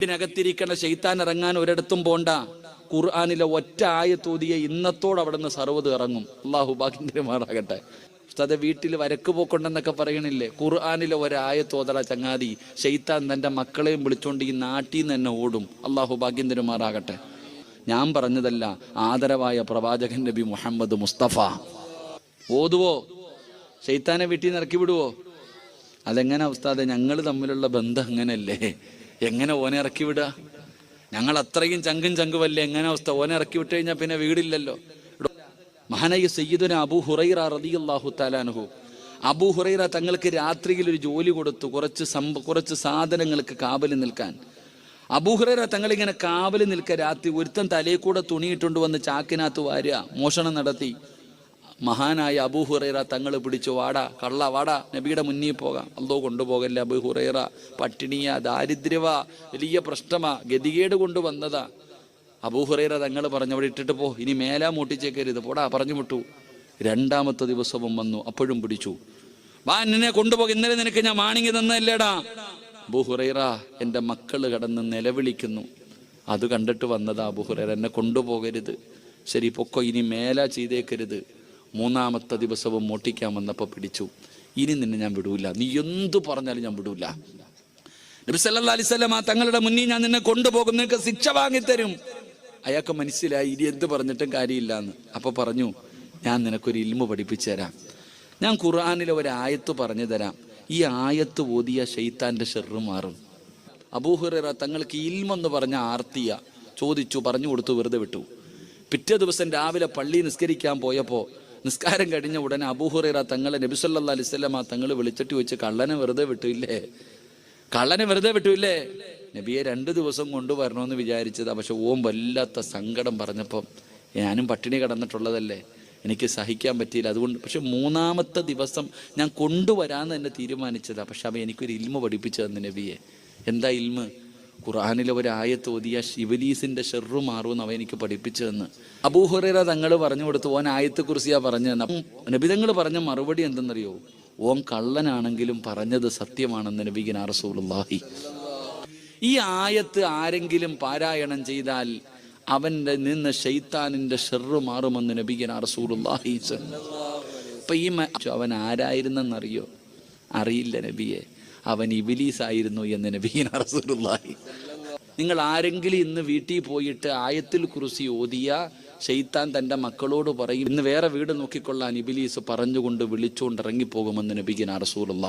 ഇതിനകത്തിരിക്കണ ശൈത്താൻ ഇറങ്ങാൻ ഒരിടത്തും പോണ്ട. ഖുർആാനിലെ ഒറ്റ ആയത്തോതിയെ ഇന്നത്തോട് അവിടെ നിന്ന് സർവത് ഇറങ്ങും. അള്ളാഹു ഭാഗ്യമാറാകട്ടെ ഉസ്താദെ വീട്ടിൽ വരക്ക് പോക്കുണ്ടെന്നൊക്കെ പറയണില്ലേ? ഖുർആാനിലെ ഒരായത്തോതട ചങ്ങാതി. ഷെയ്ത്താൻ തന്റെ മക്കളെയും വിളിച്ചോണ്ട് ഈ നാട്ടിൽ നിന്ന് തന്നെ ഓടും. അള്ളാഹു ഭാഗ്യം തരുമാറാകട്ടെ ഞാൻ പറഞ്ഞതല്ല ആദരവായ പ്രവാചകൻ നബി മുഹമ്മദ് മുസ്തഫ. ഓതുവോ? ഷെയ്ത്താനെ വീട്ടിൽ നിന്ന് ഇറക്കി വിടുവോ? അതെങ്ങനെ ഉസ്താദെ ഞങ്ങൾ തമ്മിലുള്ള ബന്ധം അങ്ങനെയല്ലേ എങ്ങനെ ഓനെ ഇറക്കി വിടുക ഞങ്ങൾ അത്രയും ചങ്കും ചങ്കുമല്ലേ? എങ്ങനെ അവസ്ഥ? ഓനെ ഇറക്കി വിട്ട് കഴിഞ്ഞാൽ പിന്നെ വീടില്ലല്ലോ. മഹാനായി സയ്യിദുന അബൂ ഹുറൈറ റളിയല്ലാഹു താലാനുഹു അബു ഹുറൈറ തങ്ങൾക്ക് രാത്രിയിൽ ഒരു ജോലി കൊടുത്തു കുറച്ച് സംഭ കുറച്ച് സാധനങ്ങൾക്ക് കാവൽ നിൽക്കാൻ. അബൂ ഹുറൈറ തങ്ങളിങ്ങനെ കാവൽ നിൽക്കുക രാത്രി ഒരുത്തൻ തലയിൽ കൂടെ തുണിയിട്ടുകൊണ്ട് വന്ന് ചാക്കിനകത്ത് വാരുക മോഷണം നടത്തി. മഹാനായ അബൂ ഹുറൈറ തങ്ങൾ പിടിച്ചു വാടാ കള്ള വാടാ നബിയുടെ മുന്നിൽ പോകാം. അല്ലോ കൊണ്ടുപോകല്ലേ അബൂ ഹുറൈറ? പട്ടിണിയ ദാരിദ്ര്യവ വലിയ പ്രശ്നമാ ഗതികേട് കൊണ്ടുവന്നതാ. അബൂ ഹുറൈറ തങ്ങൾ പറഞ്ഞു അവിടെ ഇട്ടിട്ട് പോ ഇനി മേലാ മൂട്ടിച്ചേക്കരുത് പോടാ പറഞ്ഞു വിട്ടു. രണ്ടാമത്തെ ദിവസവും വന്നു അപ്പോഴും പിടിച്ചു. വാ നിന്നെ കൊണ്ടുപോകും ഇന്നലെ നിനക്ക് ഞാൻ മാണിങ്ങി തന്നല്ലേടാ അബൂ ഹുറൈറ എന്റെ മക്കൾ കടന്ന് നിലവിളിക്കുന്നു. അത് കണ്ടിട്ട് വന്നതാ അബൂ ഹുറൈറ എന്നെ കൊണ്ടുപോകരുത്. ശരി പൊക്കോ ഇനി മേല ചെയ്തേക്കരുത് മൂന്നാമത്തെ ദിവസവും മോട്ടിക്കാൻ വന്നപ്പോൾ പിടിച്ചു. ഇനി നിന്നെ ഞാൻ വിടൂല. നീ എന്തു പറഞ്ഞാലും ഞാൻ വിടൂല. നബി വസല്ലം ആ തങ്ങളുടെ മുന്നിൽ ഞാൻ നിന്നെ കൊണ്ടുപോകും. നിനക്ക് ശിക്ഷ വാങ്ങിത്തരും. അയാൾക്ക് മനസ്സിലായി ഇനി എന്ത് പറഞ്ഞിട്ടും കാര്യമില്ല എന്ന് അപ്പോൾ പറഞ്ഞു ഞാൻ നിനക്കൊരു ഇൽമു പഠിപ്പിച്ചു തരാം. ഞാൻ ഖുർആാനിലെ ഒരു ആയത്ത് പറഞ്ഞു തരാം. ഈ ആയത്ത് ഓതിയ ഷെയ്ത്താന്റെ ഷെറ് മാറും. അബൂഹുറ തങ്ങൾക്ക് ഇൽമെന്ന് പറഞ്ഞ ആർത്തിയ ചോദിച്ചു പറഞ്ഞു കൊടുത്തു വെറുതെ വിട്ടു. പിറ്റേ ദിവസം രാവിലെ പള്ളി നിസ്കരിക്കാൻ പോയപ്പോൾ നിസ്കാരം കഴിഞ്ഞ ഉടനെ അബൂഹുറ തങ്ങളെ നബിസല്ലാ ആ തങ്ങൾ വിളിച്ചിട്ട് വെച്ച് കള്ളനെ വെറുതെ വിട്ടില്ലേ? കള്ളനെ വെറുതെ വിട്ടില്ലേ? നബിയെ രണ്ട് ദിവസം കൊണ്ടുവരണമെന്ന് വിചാരിച്ചതാ. പക്ഷെ ഓം വല്ലാത്ത സങ്കടം പറഞ്ഞപ്പം ഞാനും പട്ടിണി കടന്നിട്ടുള്ളതല്ലേ? എനിക്ക് സഹിക്കാൻ പറ്റിയില്ല. അതുകൊണ്ട് പക്ഷെ മൂന്നാമത്തെ ദിവസം ഞാൻ കൊണ്ടുവരാമെന്ന് തന്നെ തീരുമാനിച്ചതാണ് പക്ഷെ അവ എനിക്കൊരു ഇൽമ പഠിപ്പിച്ചു തന്നു നബിയെ. എന്താ ഇൽമ? ഖുർആാനിലെ ഒരു ആയത്ത് ഓതിയ ശിവലീസിന്റെ ഷെറു മാറുമെന്ന് അവ എനിക്ക് പഠിപ്പിച്ചു തന്ന് അബൂഹുറ തങ്ങൾ പറഞ്ഞു കൊടുത്തു ഓൻ ആയത്തെ കുറിച്ച് പറഞ്ഞു തന്നെ നബിതങ്ങൾ പറഞ്ഞ മറുപടി എന്തെന്നറിയോ? ഓൻ കള്ളനാണെങ്കിലും പറഞ്ഞത് സത്യമാണെന്ന് നബിഗിൻ റസൂലുള്ളാഹി. ഈ ആയത്ത് ആരെങ്കിലും പാരായണം ചെയ്താൽ അവന്റെ നിന്ന് ഷെയ്ത്താനിന്റെ ഷെറു മാറുമെന്ന് നബിഗിൻ റസൂലുള്ളാഹി അപ്പൊ ഈ അവൻ ആരായിരുന്നെന്നറിയോ? അറിയില്ല നബിയെ. അവൻ ഇബിലീസ് ആയിരുന്നു എന്ന് നബീൻ റസൂലുള്ളാഹി. നിങ്ങൾ ആരെങ്കിലും ഇന്ന് വീട്ടിൽ പോയിട്ട് ആയത്തിൽ കുറിച്ച് ഓതിയ ഷെയ്ത്താൻ തന്റെ മക്കളോട് പറയും ഇന്ന് വേറെ വീട് നോക്കിക്കൊള്ളാൻ ഇബിലീസ് പറഞ്ഞുകൊണ്ട് വിളിച്ചുകൊണ്ട് ഇറങ്ങിപ്പോകുമെന്ന് നബിഗിൻ റസൂലുള്ള